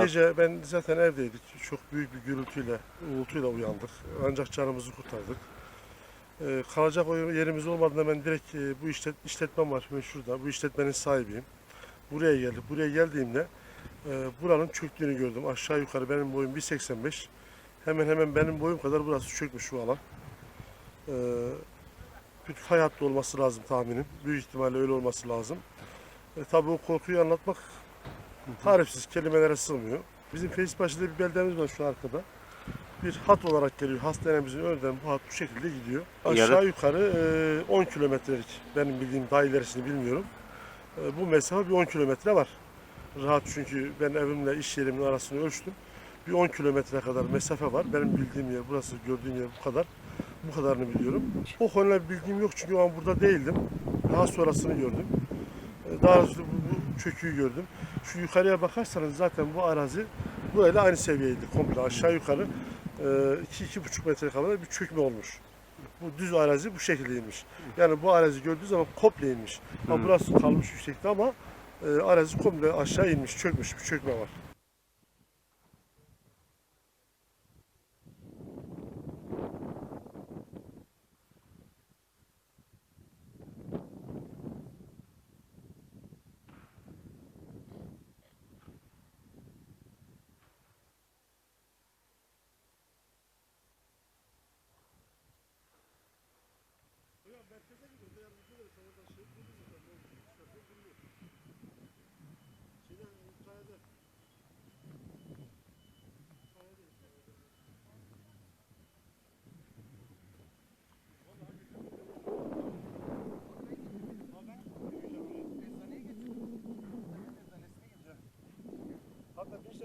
Gece ben zaten evdeydik. Çok büyük bir gürültüyle, uğultuyla uyandık. Ancak canımızı kurtardık. Ee, kalacak yerimiz olmadığında ben direkt e, bu işlet, işletmem var şurada. Bu işletmenin sahibiyim. Buraya geldik. Buraya geldiğimde e, buranın çöktüğünü gördüm. Aşağı yukarı benim boyum 1.85. Hemen hemen benim boyum kadar burası çökmüş şu alan. Ee, bir fay hattı olması lazım tahminim. Büyük ihtimalle öyle olması lazım. E, tabii o korkuyu anlatmak tarifsiz kelimelere sığmıyor. Bizim Feysbaşı'da bir beldemiz var şu arkada. Bir hat olarak geliyor. Hastanemizin önünden bu hat bu şekilde gidiyor. Aşağı Yarı- yukarı e, 10 kilometrelik benim bildiğim daha ilerisini bilmiyorum. E, bu mesafe bir 10 kilometre var. Rahat çünkü ben evimle iş yerimin arasını ölçtüm. Bir 10 kilometre kadar mesafe var. Benim bildiğim yer burası, gördüğüm yer bu kadar. Bu kadarını biliyorum. O konuda bir bilgim yok çünkü o an burada değildim. Daha sonrasını gördüm. E, Daha sonra bu çöküğü gördüm. Şu yukarıya bakarsanız zaten bu arazi böyle aynı seviyeydi komple aşağı yukarı 2-2,5 metre kadar bir çökme olmuş. Bu düz arazi bu şekildeymiş. Yani bu arazi gördüğü zaman komple inmiş. Ha, Hmm. burası kalmış yüksekte ama e, arazi komple aşağı inmiş, çökmüş bir çökme var.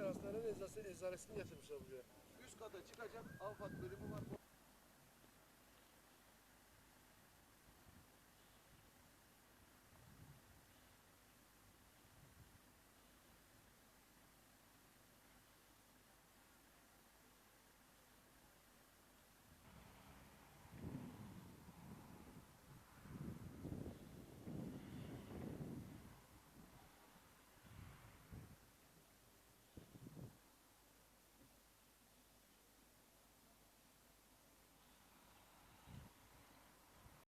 Hastanenin eczanesini getirmişler buraya. Üst kata çıkacak. Avfat bölümü var.